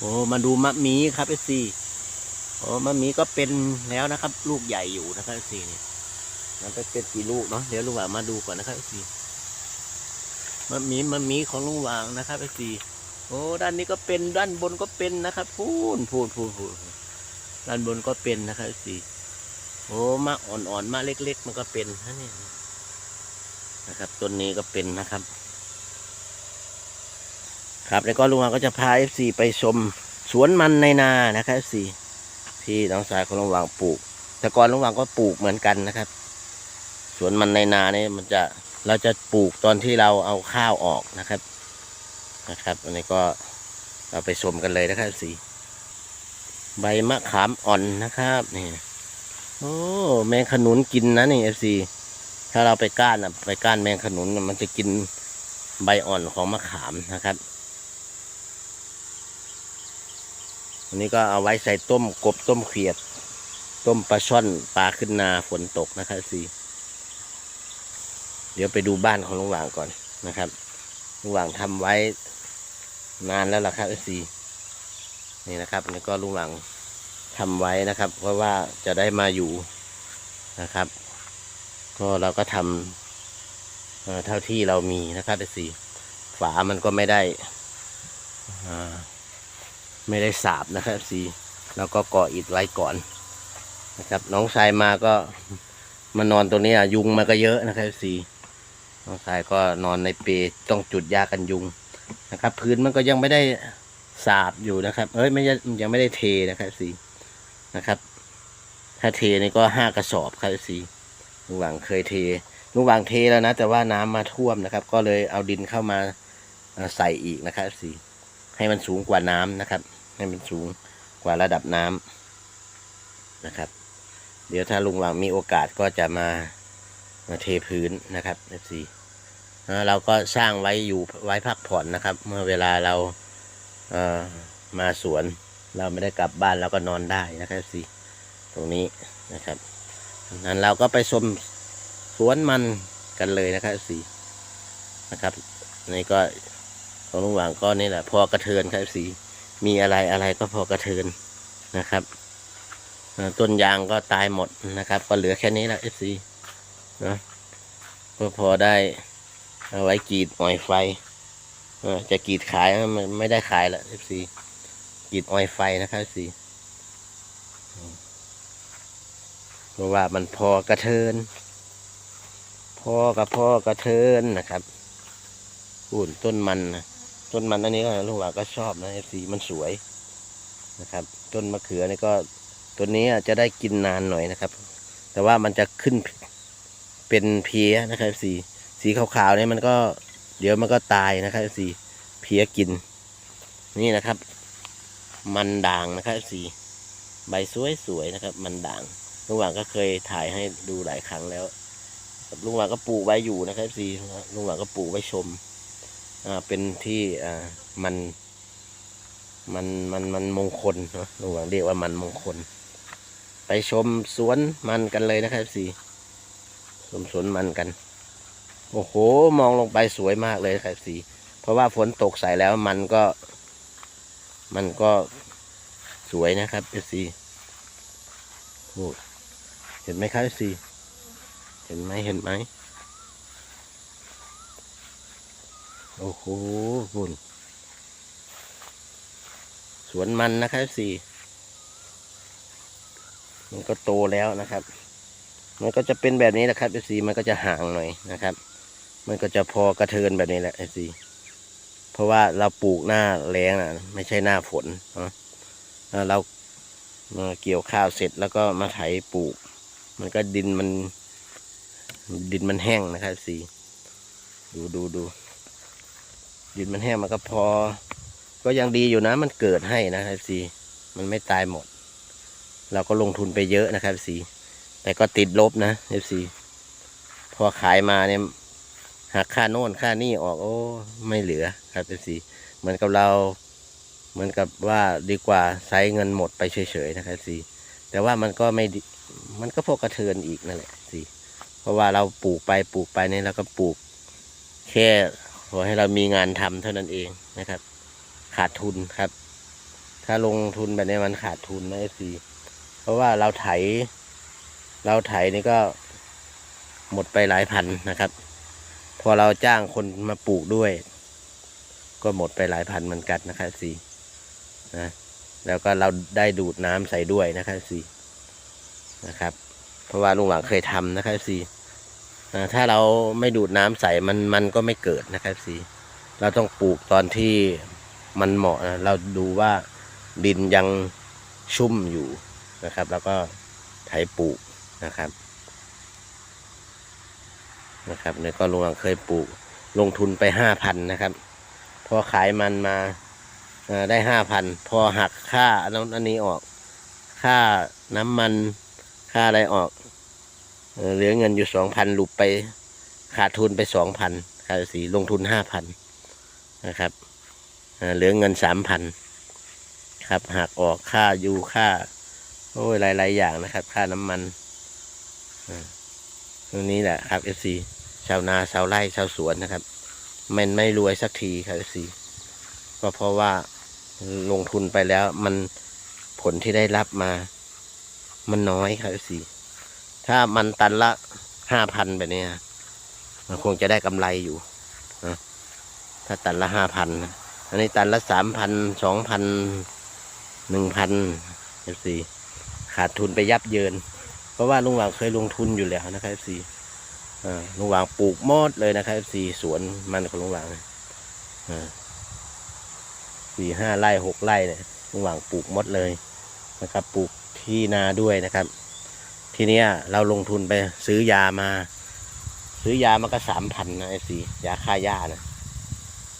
โอ้มาดูมะมีครับเอซีโอ้มะมีก็เป็นแล้วนะครับ ลูกใหญ่อยู่นะครับเอซีเนี่ยมันก็เป็นกี่ลูกเนาะเดี๋ยวลุงหวางมาดูก่อนนะครับเอซีมะมีมะมีของลุงหวางนะครับเอซีโอ้ด้านนี้ก็เป็นด้านบนก็เป็นนะครับพูนพูนพูนพูนด้านบนก็เป็นนะครับเอซีโอ้มะอ่อนๆมะเล็ก ๆ มันก็เป็นนะเนี่ยนะครับต้นนี้ก็เป็นนะครับ ครับแล้วก็ลุงวางก็จะพา FC ไปชมสวนมันในนานะครับ FC ที่น้องสายของลุงวางปลูก แต่ก่อนลุงวางก็ปลูกเหมือนกันนะครับ สวนมันในนาเนี่ยมันจะเราจะปลูกตอนที่เราเอาข้าวออกนะครับนะครับอันนี้ก็เราไปชมกันเลยนะครับ FC ใบมะขามอ่อนนะครับนี่โอ้แมงขนุนกินนะนี่ FC ถ้าเราไปก้านอะไปก้านแมงขนุนน่ะมันจะกินใบอ่อนของมะขามนะครับ อันนี้ก็เอาไว้ใส่ต้มกบต้มเขียด ต้มปลาช่อนปลาขึ้นนาฝนตกนะครับสีเดี๋ยวไปดูบ้านของลุงหว่างก่อนนะครับลุงหว่างทำไว้นานแล้วล่ะครับสีนี่นะครับนี่ก็ลุงหว่างทำไว้นะครับ เพราะว่าจะได้มาอยู่นะครับ ก็เราก็ทำเอ่อเท่าที่เรามีนะครับสีฝามันก็ไม่ได้อ่า ไม่ได้สาบนะครับสีแล้วก็ก่ออิฐไว้ก่อนนะครับ น้องชายมาก็มานอนตรงนี้อะยุงมาก็เยอะนะครับสีน้องชายก็นอนในเปลต้องจุดยากันยุงนะครับ พื้นมันก็ยังไม่ได้สาบอยู่นะครับ เอ้ยไม่ยังไม่ได้เทนะครับสีนะครับ ถ้าเทนี่ก็ห้ากระสอบครับสีลุงหวังเคยเทลุงหวังเทแล้วนะ แต่ว่าน้ำมาท่วมนะครับ ก็เลยเอาดินเข้ามาใส่อีกนะครับสีให้มันสูงกว่าน้ำนะครับ ให้มันสูงกว่าระดับน้ำนะครับ เดี๋ยวถ้าลุงหวังมีโอกาสก็จะมามาเทพื้นนะครับ FC เราก็สร้างไว้อยู่ไว้พักผ่อนนะครับ เมื่อเวลาเราเมาสวน เราไม่ได้กลับบ้านเราก็นอนได้นะครับ FC ตรงนี้นะครับนั้นเราก็ไปชมสวนมันกันเลยนะครับ FC นะครับนี่ก็ของลุงหว่างก็นี่แหละพอกระเทินครับสี มีอะไรอะไรก็พอกระเทินนะครับต้นยางก็ตายหมดนะครับ ก็เหลือแค่นี้แหละเอฟซีนะก็พอได้เอาไว้กีดออยไฟจะกีดขายมันไม่ได้ขายละเอฟซีกีดออยไฟนะครับสีเพราะว่ามันพอกระเทินพอกับพอกระเทินนะครับอุ่นต้นมันนะ ต้นมันอันนี้ก็ลุงหวางก็ชอบนะสีมันสวยนะครับ ต้นมะเขือนี่ก็ต้นนี้จะได้กินนานหน่อยนะครับ แต่ว่ามันจะขึ้นเป็นเพี้ยนะครับสีสีขาวๆนี่มันก็เดี๋ยวมันก็ตายนะครับสีเพี้ยกิน นี่นะครับ มันด่างนะครับสีใบสวยๆนะครับ มันด่างลุงหวางก็เคยถ่ายให้ดูหลายครั้งแล้วลุงหวางก็ปลูกไว้อยู่นะครับสีลุงหวางก็ปลูกไว้ชม อ่าเป็นที่อ่ามันมันมันมันมงคลเนาะลุงหวังเรียกว่ามันมงคล ไปชมสวนมันกันเลยนะครับสีชมสวนมันกัน โอ้โห มองลงไปสวยมากเลยครับสีเพราะว่าฝนตกใส่แล้วมันก็ มันก็สวยนะครับเอซีเห็นไหมครับสีเห็นไหมเห็นไหม โอ้โหบุญสวนมันนะครับสี่มันก็โตแล้วนะครับ มันก็จะเป็นแบบนี้แหละครับสีมันก็จะห่างหน่อยนะครับ มันก็จะพอกระเทินแบบนี้แหละสีเพราะว่าเราปลูกหน้าแรงนะไม่ใช่หน้าฝนนะเรามาเกี่ยวข้าวเสร็จแล้วก็มาไถปลูก มันก็ดินมัน ดินมันแห้งนะครับสีดูดูดู ดินมันแห้งมันก็พอ ก็ยังดีอยู่นะ มันเกิดให้นะครับสีมันไม่ตายหมด เราก็ลงทุนไปเยอะนะครับสีแต่ก็ติดลบนะเอฟซีพอขายมาเนี่ยหักค่าโน่นค่านี่ออกโอ้ไม่เหลือครับเอฟซีเหมือนกับเราเหมือนกับว่าดีกว่าใช้เงินหมดไปเฉยๆนะครับสีแต่ว่ามันก็ไม่ดีมันก็พอกระเทือนอีกนั่นแหละสีเพราะว่าเราปลูกไปปลูกไปเนี่ยเราก็ปลูกแค่ ขอให้เรามีงานทำเท่านั้นเองนะครับ ขาดทุนครับ ถ้าลงทุนแบบนี้มันขาดทุนนะเอฟซีเพราะว่าเราไถ เราไถนี่ก็หมดไปหลายพันนะครับ พอเราจ้างคนมาปลูกด้วย ก็หมดไปหลายพันเหมือนกันนะครับสีนะแล้วก็เราได้ดูดน้ำใส่ด้วยนะครับสีนะครับ เพราะว่าลุงหวังเคยทำนะครับสี ถ้าเราไม่ดูดน้ำใส่มันมันก็ไม่เกิดนะครับสีเราต้องปลูกตอนที่มันเหมาะนะเราดูว่าดินยังชุ่มอยู่นะครับ แล้วก็ไถปลูกนะครับนะครับเนี่ยก็ลุงหวังเคยปลูกลงทุนไปห้าพันนะครับ พอขายมันมาได้ห้าพันพอหักค่านนั้นอันนี้ออก ค่าน้ำมันค่าอะไรออก เหลือเงินอยู่สองพันหลุดไปขาดทุนไปสองพันขาดสีลงทุนห้าพันนะครับเหลือเงินสามพันครับหักออกค่ายูค่า โอ้ยหลาย ๆ อย่างนะครับ ค่าน้ำมันตรงนี้แหละครับเอฟซีชาวนาชาวไร่ชาวสวนนะครับ มันไม่รวยสักทีครับเอฟซีก็เพราะว่าลงทุนไปแล้วมันผลที่ได้รับมา มันน้อยครับเอฟซี ถ้ามันตันละห้าพันแบบนี้มันคงจะได้กำไรอยู่นะถ้าตันละห้าพันอันนี้ตันละสามพันสองพันหนึ่งพันเอฟซีขาดทุนไปยับเยิน เพราะว่าลุงหวังเคยลงทุนอยู่แล้วนะครับเอฟซีลุงหวังปลูกหมดเลยนะครับเอฟซีสวนมันของลุงหวังอ่าสี่ห้าไร่หกไร่เนี่ยลุงหวังปลูกมดเลยนะครับ ปลูกที่นาด้วยนะครับ ทีเนี้ยเราลงทุนไปซื้อยามา ซื้อยามาก็สามพันนะไอ้สียาฆ่าหญ้านะ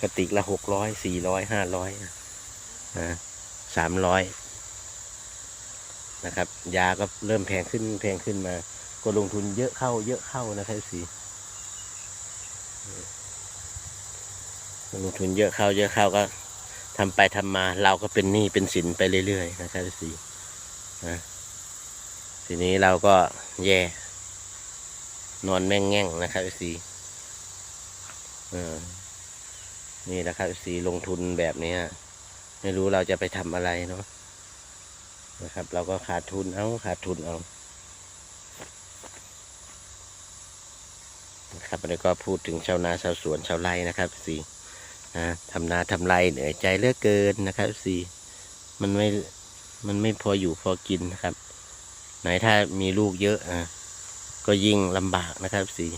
กระติกละหกร้อยสี่ร้อยห้าร้อยนะสามร้อยนะครับ ยาก็เริ่มแพงขึ้นแพงขึ้นมา ก็ลงทุนเยอะเข้า เยอะเข้านะครับไอ้สีลงทุนเยอะเข้า เยอะเข้าก็ทำไปทำมา เราก็เป็นหนี้เป็นสินไปเรื่อยๆนะครับไอ้สีนะ ทีนี้เราก็แย่ นอนแม่งแง่งนะครับสีเออนี่แหละครับสีลงทุนแบบนี้ไม่รู้เราจะไปทำอะไรเนาะนะครับ เราก็ขาดทุนเอาขาดทุนเอานะครับแล้วก็พูดถึงชาวนาชาวสวนชาวไร่นะครับสีนะทำนาทำไรเหนื่อยใจเลือกเกินนะครับสีมันไม่มันไม่พออยู่พอกินนะครับ ไหนถ้ามีลูกเยอะอะก็ยิ่งลำบากนะครับสี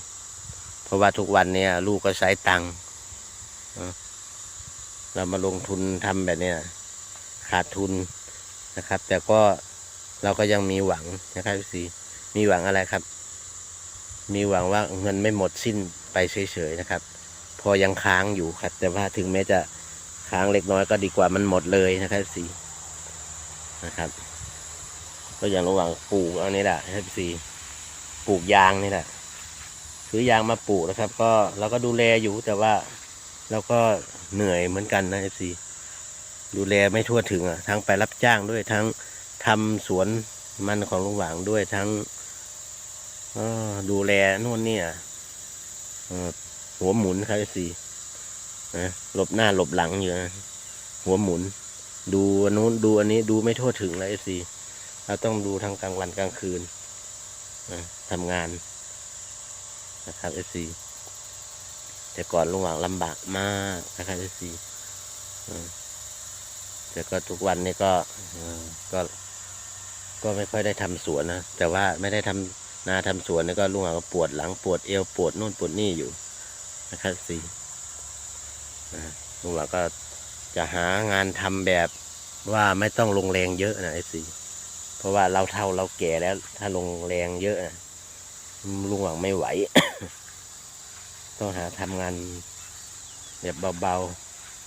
เพราะว่าทุกวันเนี่ย ลูกก็ใช้ตังค์เรามาลงทุนทำแบบเนี้ยขาดทุนนะครับ แต่ก็เราก็ยังมีหวังนะครับสีมีหวังอะไรครับ มีหวังว่าเงินไม่หมดสิ้นไปเฉยๆนะครับ พอยังค้างอยู่ครับ แต่ว่าถึงแม้จะค้างเล็กน้อยก็ดีกว่ามันหมดเลยนะครับสีนะครับ ก็อย่างระหว่างปลูกเอานี่แหละเอฟซีปลูกยางนี่แหละซื้อยางมาปลูกนะครับ ก็เราก็ดูแลอยู่แต่ว่าเราก็เหนื่อยเหมือนกันนะเอฟซีดูแลไม่ทั่วถึงอะทั้งไปรับจ้างด้วยทั้งทำสวนมันของลุงหวางด้วยทั้งดูแลนู่นนี่อะหัวหมุนครับเอฟซีนะหลบหน้าหลบหลังอยู่นะหัวหมุน ดูนนู้นดูอันนี้ดูไม่ทั่วถึงเลยเอฟซี เราต้องดูทั้งกลางวันกลางคืนนะทำงานนะครับเอซีแต่ก่อนลุงหวังลำบากมากนะครับเอซีแต่ก็ทุกวันนี้ก็ก็ก็ไม่ค่อยได้ทำสวนนะแต่ว่าไม่ได้ทำนาทำสวนนี่ก็ลุงหวังก็ปวดหลังปวดเอวปวดนู่นปวดนี่อยู่นะครับซีลุงหวังก็จะหางานทำแบบว่าไม่ต้องลงแรงเยอะนะไอซี เพราะว่าเราเท่าเราแก่แล้ว ถ้าลงแรงเยอะลุงหวังไม่ไหว ต้องหาทำงานแบบเบา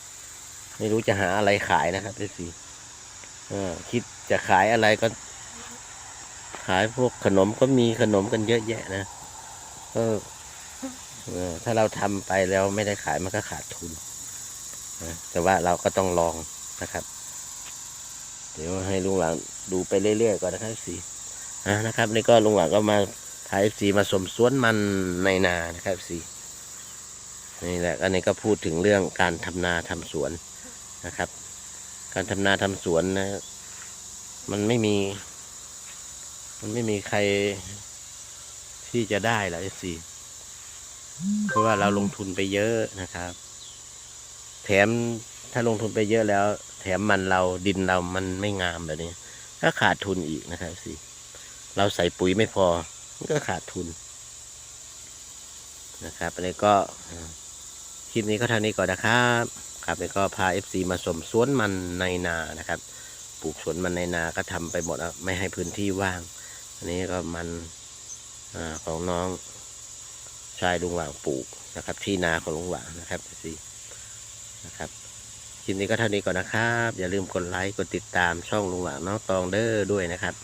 ๆ ไม่รู้จะหาอะไรขายนะครับพี่สีคิดจะขายอะไรก็ ขายพวกขนมก็มีขนมกันเยอะแยะนะก็ถ้าเราทำไปแล้วไม่ได้ขายมันก็ขาดทุนแต่ว่าเราก็ต้องลองนะครับ เดี๋ยวให้ลุงหวังดูไปเรื่อยๆก่อนนะครับสีนะครับ นี่ก็ลุงหวังก็มาพายสีมาสมสวนมันในนานะครับสีนี่แหละอันนี้ก็พูดถึงเรื่องการทำนาทำสวนนะครับ การทำนาทำสวนนะ มันไม่มี มันไม่มีใครที่จะได้หรอกสิเพราะว่าเราลงทุนไปเยอะนะครับ แถมถ้าลงทุนไปเยอะแล้ว แถมมันเราดินเรามันไม่งามแบบนี้ ก็ขาดทุนอีกนะครับสิเราใส่ปุ๋ยไม่พอมันก็ขาดทุน นะครับอันนี้ก็คลิปนี้ก็เท่านี้ก่อนนะครับ ครับแล้วก็พา FC มาชมสวนมันในนานะครับ ปลูกสวนมันในนาก็ทำไปหมดแล้วไม่ให้พื้นที่ว่าง อันนี้ก็มันอของน้องชายลุงหว่างปลูกนะครับ ที่นาของลุงหว่างนะครับสินะครับ คลิปนี้ก็เท่านี้ก่อนนะครับ อย่าลืมกดไลค์กดติดตามช่องลุงหวางน้องตองเด้อด้วยนะครับ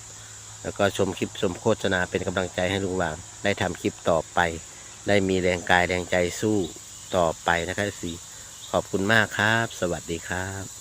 แล้วก็ชมคลิปชมโฆษณาเป็นกำลังใจให้ลุงหวางได้ทำคลิปต่อไป ได้มีแรงกายแรงใจสู้ต่อไปนะครับสิขอบคุณมากครับ สวัสดีครับ